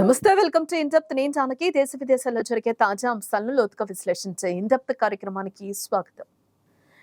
నమస్తే welcome to ఇండప్త్ నేను జానకి. దేశ విదేశాల్లో జరిగే తాజా అంశాలను లోతుగా విశ్లేషించే ఇండప్త్ కార్యక్రమానికి స్వాగతం.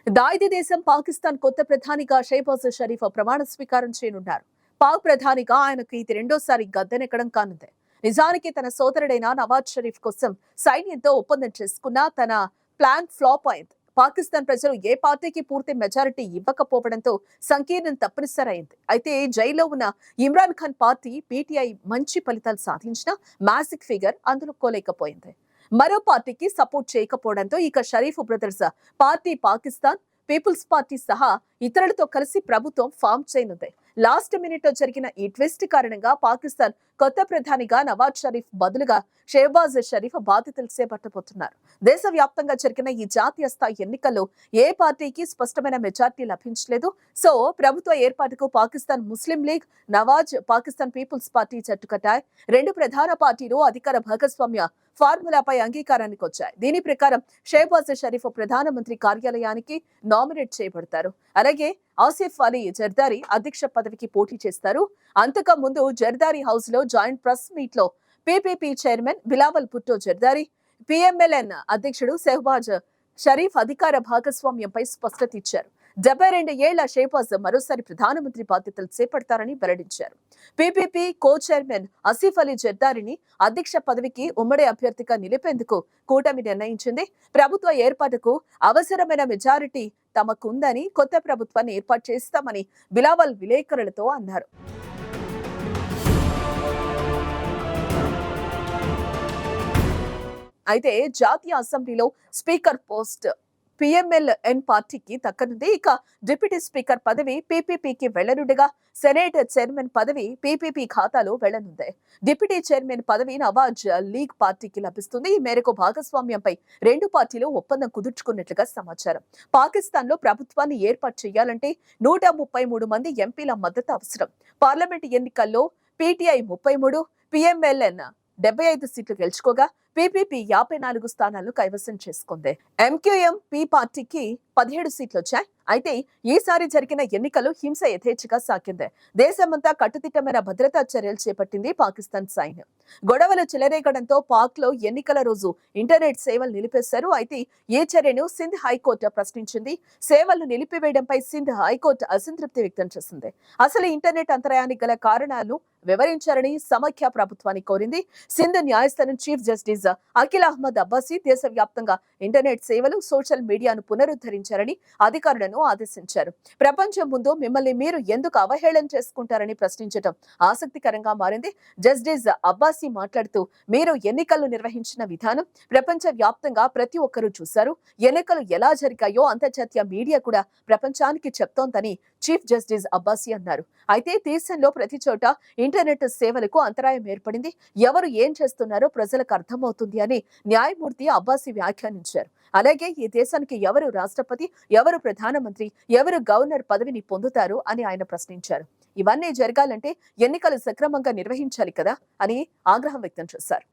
దాయిది దేశం పాకిస్తాన్ కొత్త ప్రధానిగా షైబాజ్ షరీఫ్ ప్రమాణ స్వీకారం చేయనున్నారు. పాక్ ప్రధానిగా ఆయనకు ఇది రెండోసారి గద్దెనెక్కడం కానుంది. నిజానికి తన సోదరుడైన నవాజ్ షరీఫ్ కోసం సైన్యంతో ఒప్పందం చేసుకున్న తన ప్లాన్ ఫ్లాప్ అయింది. పాకిస్తాన్ ప్రజలు ఏ పార్టీకి పూర్తి మెజారిటీ ఇవ్వకపోవడంతో సంకీర్ణం తప్పనిసరైంది. అయితే జైల్లో ఉన్న ఇమ్రాన్ ఖాన్ పార్టీ పీటీఐ మంచి ఫలితాలు సాధించిన మ్యాజిక్ ఫిగర్ అందులో కోలేకపోయింది. మరో పార్టీకి సపోర్ట్ చేయకపోవడంతో ఇక Sharif brothers party Pakistan Peoples Party సహా ఇతరులతో కలిసి ప్రభుత్వం ఫామ్ చేయనుంది. లాస్ట్ మినిట్లో జరిగిన ఈ ట్విస్ట్ కారణంగా పాకిస్తాన్ కొత్త ప్రధానిగా నవాజ్ షరీఫ్ బదులుగా షేబాజ్ షరీఫ్ బాధ్యతలు చేపట్టబోతున్నారు. దేశవ్యాప్తంగా జరిగిన ఈ జాతీయ స్థాయి ఎన్నికల్లో ఏ పార్టీకి స్పష్టమైన మెజార్టీ లభించలేదు. సో ప్రభుత్వ ఏర్పాటుకు Pakistan Muslim League Nawaz Pakistan Peoples Party జట్టుకట్టాయి. రెండు ప్రధాన పార్టీలు అధికార భాగస్వామ్య ఫార్ములాపై అంగీకారానికి వచ్చాయి. దీని ప్రకారం షేబాజ్ షరీఫ్ ప్రధానమంత్రి కార్యాలయానికి నామినేట్ చేయబడతారు. అలాగే ఆసిఫ్ అలీ జర్దారి అధ్యక్ష పదవికి పోటీ చేస్తారు. అంతకు ముందు జర్దారి హౌస్లో జాయింట్ ప్రెస్ మీట్లో PPP chairman Bilawal Bhutto Zardari P M L N అధ్యక్షుడు షెహబాజ్ షరీఫ్ అధికార భాగస్వామ్యంపై స్పష్టత ఇచ్చారు. డెబ్బై రెండు ఏళ్ళ షేబాజ్ మరోసారి ప్రధానమంత్రి బాధ్యతలు చేపడతారని వెల్లడించారు. PPP co chairman Asif Ali జర్దారిని అధ్యక్ష పదవికి ఉమ్మడి అభ్యర్థిగా నిలిపేందుకు కూటమి నిర్ణయించింది. ప్రభుత్వ ఏర్పాటుకు అవసరమైన మెజారిటీ తమకుందని కొత్త ప్రభుత్వాన్ని ఏర్పాటు చేస్తామని బిలావల్ విలేకరులతో అన్నారు. అయితే జాతీయ అసెంబ్లీలో స్పీకర్ పోస్ట్ పిఎంఎల్ఎన్ పార్టీకి దక్కనుంది. ఇక డిప్యూటీ స్పీకర్ పదవి పీపీపీకి వెళ్ళనుండగా సెనేట్ చైర్మన్ పదవి పీపీపీ ఖాతాలో వెళ్ళనుంది. డిప్యూటీ చైర్మన్ పదవి నవాజ్ లీగ్ పార్టీకి లభిస్తుంది. ఈ మేరకు భాగస్వామ్యంపై రెండు పార్టీలు ఒప్పందం కుదుర్చుకున్నట్లుగా సమాచారం. పాకిస్తాన్లో ప్రభుత్వాన్ని ఏర్పాటు చేయాలంటే నూట ముప్పై మూడు మంది ఎంపీల మద్దతు అవసరం. పార్లమెంట్ ఎన్నికల్లో పీటీఐ ముప్పై మూడు పిఎంఎల్ఎన్ డెబ్బై ఐదు సీట్లు గెలుచుకోగా పీపీపీ యాభై నాలుగు స్థానాలు కైవసం చేసుకుంది. ఎంక్యూఎం పి పార్టీకి పదిహేడు సీట్లు వచ్చాయి అయితే ఈసారి జరిగిన ఎన్నికలు హింస యథేచ్ఛగా సాగింది. దేశమంతా కట్టుదిట్టమైన భద్రతా చర్యలు చేపట్టింది పాకిస్తాన్ సైన్యం. గొడవలు చెలరేగడంతో పాక్లో ఎన్నికల రోజు ఇంటర్నెట్ సేవలు నిలిపేశారు. అయితే ఈ చర్యను సింధ్ హైకోర్టు ప్రశ్నించింది. సేవలు నిలిపివేయడంపై సింధ్ హైకోర్టు అసంతృప్తి వ్యక్తం చేసింది. అసలు ఇంటర్నెట్ అంతరాయానికి గల కారణాలు వివరించారని సమాఖ్య ప్రభుత్వాన్ని కోరింది. సింధ్ న్యాయస్థానం చీఫ్ జస్టిస్ అఖిల్ అహ్మద్ అబ్బాసీ దేశవ్యాప్తంగా ఇంటర్నెట్ సేవలు సోషల్ మీడియాను పునరుద్ధరించారని అధికారులను ఆదేశించారు. ప్రపంచం ముందు మిమ్మల్ని మీరు ఎందుకు అవహేళన చేసుకుంటారని ప్రశ్నించడం ఆసక్తికరంగా మారింది. జస్టిస్ అబ్బాసీ మాట్లాడుతూ మీరు ఎన్నికలు నిర్వహించిన విధానం ప్రపంచ వ్యాప్తంగా ప్రతి ఒక్కరూ చూశారు. ఎన్నికలు ఎలా జరిగాయో అంతర్జాతీయ మీడియా కూడా ప్రపంచానికి చెప్తోందని చీఫ్ జస్టిస్ అబ్బాసీ అన్నారు. అయితే దేశంలో ప్రతి చోట ఇంటర్నెట్ సేవలకు అంతరాయం ఏర్పడింది. ఎవరు ఏం చేస్తున్నారో ప్రజలకు అర్థమవుతుంది అని న్యాయమూర్తి అబ్బాసి వ్యాఖ్యానించారు. అలాగే ఈ దేశానికి ఎవరు రాష్ట్రపతి ఎవరు ప్రధానమంత్రి ఎవరు గవర్నర్ పదవిని పొందుతారు అని ఆయన ప్రశ్నించారు. ఇవన్నీ జరగాలంటే ఎన్నికలు సక్రమంగా నిర్వహించాలి కదా అని ఆగ్రహం వ్యక్తం చేశారు.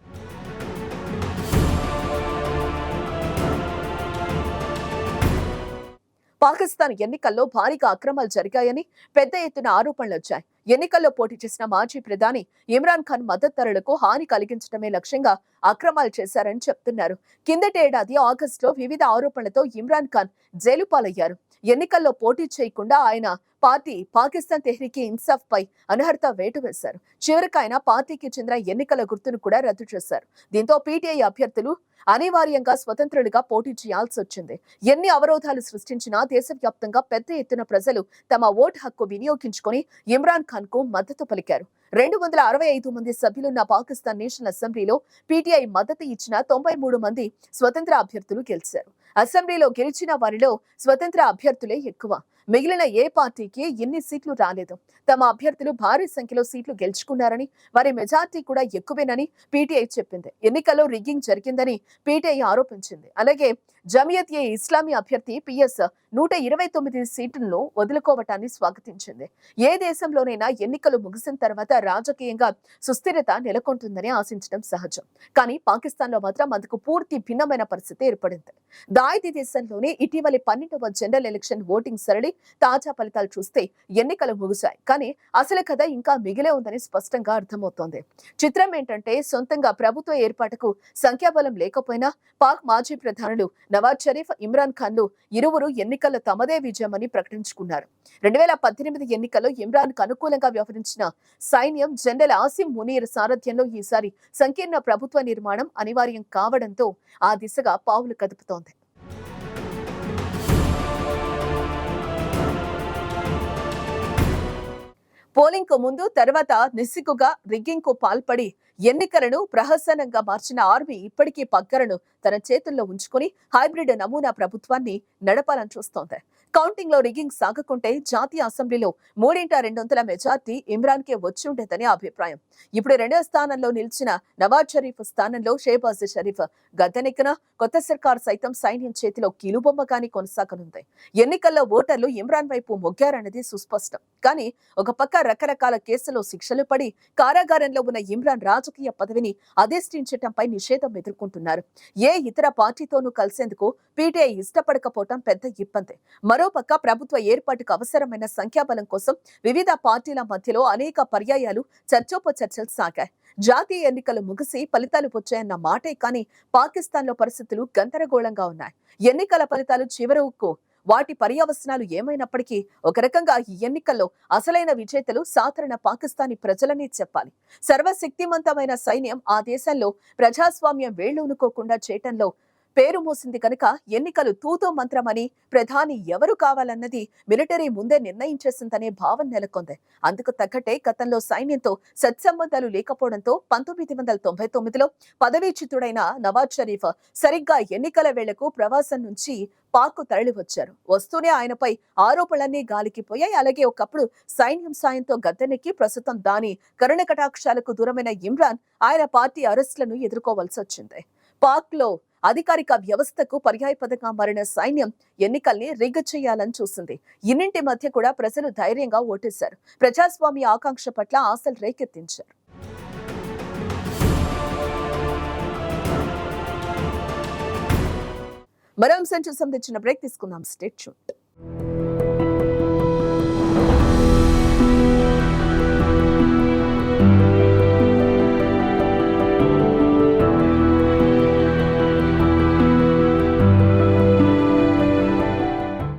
పాకిస్తాన్ ఎన్నికల్లో భారీగా అక్రమాలు జరిగాయని పెద్ద ఎత్తున ఆరోపణలు వచ్చాయి. ఎన్నికల్లో పోటీ చేసిన మాజీ ప్రధాని ఇమ్రాన్ ఖాన్ మద్దతుదారులకు హాని కలిగించడమే లక్ష్యంగా అక్రమాలు చేశారని చెప్తున్నారు. కిందటేడాది ఆగస్టులో వివిధ ఆరోపణలతో ఇమ్రాన్ ఖాన్ జైలు పాలయ్యారు ఎన్నికల్లో పోటీ చేయకుండా ఆయన పార్టీ పాకిస్తాన్ తెహ్రీకి ఇన్సాఫ్ పై అనర్హత వేటు వేశారు. చివరికి ఆయన పార్టీకి చెందిన ఎన్నికల గుర్తును కూడా రద్దు చేశారు. దీంతో పీటీఐ అభ్యర్థులు అనివార్యంగా స్వతంత్రులుగా పోటీ చేయాల్సి వచ్చింది. ఎన్ని అవరోధాలు సృష్టించినా దేశవ్యాప్తంగా పెద్ద ఎత్తున ప్రజలు తమ ఓటు హక్కు వినియోగించుకొని ఇమ్రాన్ ఖాన్కు మద్దతు పలికారు. రెండు వందల అరవై ఐదు మంది సభ్యులున్న పాకిస్తాన్ నేషనల్ అసెంబ్లీలో పీటీఐ మద్దతు ఇచ్చిన తొంభై మూడు మంది స్వతంత్ర అభ్యర్థులు గెలిచారు. అసెంబ్లీలో గెలిచిన వారిలో స్వతంత్ర అభ్యర్థులే ఎక్కువ. మిగిలిన ఏ పార్టీకి ఎన్ని సీట్లు రాలేదు. తమ అభ్యర్థులు భారీ సంఖ్యలో సీట్లు గెలుచుకున్నారని వారి మెజార్టీ కూడా ఎక్కువేనని పీటీఐ చెప్పింది. ఎన్నికల్లో రిగ్గింగ్ జరిగిందని పీటీఐ ఆరోపించింది. అలాగే జమియత్ ఏ ఇస్లామీ అభ్యర్థి పిఎస్ నూట ఇరవై తొమ్మిది సీట్లను వదులుకోవటాన్ని స్వాగతించింది. ఏ దేశంలోనైనా ఎన్నికలు ముగిసిన తర్వాత రాజకీయంగా సుస్థిరత నెలకొంటుందని ఆశించడం సహజం. కానీ పాకిస్తాన్లో మాత్రం అందుకు పూర్తి భిన్నమైన పరిస్థితి ఏర్పడింది. దాయిది దేశంలోనే ఇటీవలి పన్నెండవ జనరల్ ఎలక్షన్ ఓటింగ్ సరళి తాజా ఫలితాలు చూస్తే ఎన్నికలు ముగిశాయి. కానీ అసలు కథ ఇంకా మిగిలే ఉందని స్పష్టంగా అర్థమవుతోంది. చిత్రం ఏంటంటే సొంతంగా ప్రభుత్వ ఏర్పాటుకు సంఖ్యాబలం లేకపోయినా పాక్ మాజీ ప్రధానులు నవాజ్ షరీఫ్ ఇమ్రాన్ ఖాన్లు ఇరువురు ఎన్నికల్లో తమదే విజయమని ప్రకటించుకున్నారు. రెండు వేల పద్దెనిమిది ఎన్నికల్లో ఇమ్రాన్కు అనుకూలంగా వ్యవహరించిన సైన్యం జనరల్ ఆసిం మునీర్ సారథ్యంలో ఈసారి సంకీర్ణ ప్రభుత్వ నిర్మాణం అనివార్యం కావడంతో ఆ దిశగా పావులు కదుపుతోంది. పోలింగ్కు ముందు తర్వాత నిస్సిగ్గుగా రిగ్గింగ్కు పాల్పడి ఎన్నికలను ప్రహసనంగా మార్చిన ఆర్మీ ఇప్పటికీ పగ్గరను తన చేతుల్లో ఉంచుకుని హైబ్రిడ్ నమూనా ప్రభుత్వాన్ని నడపాలని చూస్తోంది. కౌంటింగ్లో రిగ్గింగ్ సాగకుంటే జాతీయ అసెంబ్లీలో మూడింట రెండు వందల మెజార్టీ ఇమ్రాన్ కే వచ్చి ఉండేదని అభిప్రాయం. ఇప్పుడు రెండో స్థానంలో నిలిచిన నవాజ్ షరీఫ్ స్థానంలో షేబాజ్ షరీఫ్ గద్దెనెక్కిన కొత్త సర్కార్ సైతం సైన్యం చేతిలో కీలుబొమ్మగానే కొనసాగనుంది. ఎన్నికల్లో ఓటర్లు ఇమ్రాన్ వైపు మొగ్గారన్నది సుస్పష్టం. కానీ ఒక పక్క రకరకాల కేసులో శిక్షలు పడి కారాగారంలో ఉన్న ఇమ్రాన్ రాజకీయ పదవిని అధిష్ఠించటంపై నిషేధం ఎదుర్కొంటున్నారు. ఏ ఇతర పార్టీతోనూ కలిసేందుకు పీటీఐ ఇష్టపడకపోవటం పెద్ద ఇబ్బంది. మరోపక్క ప్రభుత్వ ఏర్పాటుకు అవసరమైన సంఖ్యాబలం కోసం వివిధ పార్టీల మధ్యలో అనేక పర్యాయాలు చర్చోపచర్చలు సాగాయి. జాతీయ ఎన్నికలు ముగిసి ఫలితాలు వచ్చాయన్న మాటే కానీ పాకిస్తాన్లో పరిస్థితులు గందరగోళంగా ఉన్నాయి. ఎన్నికల ఫలితాలు చివరకు వాటి పర్యవసనాలు ఏమైనప్పటికీ ఒక రకంగా ఈ ఎన్నికల్లో అసలైన విజేతలు సాధారణ పాకిస్తానీ ప్రజలనే చెప్పాలి. సర్వశక్తిమంతమైన సైన్యం ఆ దేశంలో ప్రజాస్వామ్యం వేళ్ళూనుకోకుండా చేయటంలో పేరు మోసింది కనుక ఎన్నికలు తూతో మంత్రమని ప్రధాని ఎవరు కావాలన్నది మిలిటరీ ముందే నిర్ణయించేసిందనే భావన నెలకొంది. అందుకు తగ్గట్టే గతంలో సైన్యంతో సత్సంబంధాలు లేకపోవడంతో పంతొమ్మిది వందల తొంభై తొమ్మిదిలో పదవీచ్యుతుడైన నవాజ్ షరీఫ్ సరిగ్గా ఎన్నికల వేళకు ప్రవాసం నుంచి పాక్ తరలి వచ్చారు వస్తూనే ఆయనపై ఆరోపణలన్నీ గాలికి పోయాయి అలాగే ఒకప్పుడు సైన్యం సాయంతో గద్దెనెక్కి ప్రస్తుతం దాని కరుణ కటాక్షాలకు దూరమైన ఇమ్రాన్ ఆయన పార్టీ అరెస్టులను ఎదుర్కోవాల్సి వచ్చింది పాక్లో అధికారిక వ్యవస్థకు పర్యాయపదంగా మారిన సైన్యం ఎన్నికల్ని రిగ్ చేయాలని చూసింది. ఇన్నింటి మధ్య కూడా ప్రజలు ధైర్యంగా ఓటేశారు. ప్రజాస్వామ్య ఆకాంక్ష పట్ల ఆశలు రేకెత్తించారు. మరో అంశం సంబంధించిన బ్రేక్ తీసుకుందాం. స్టేట్ చూట్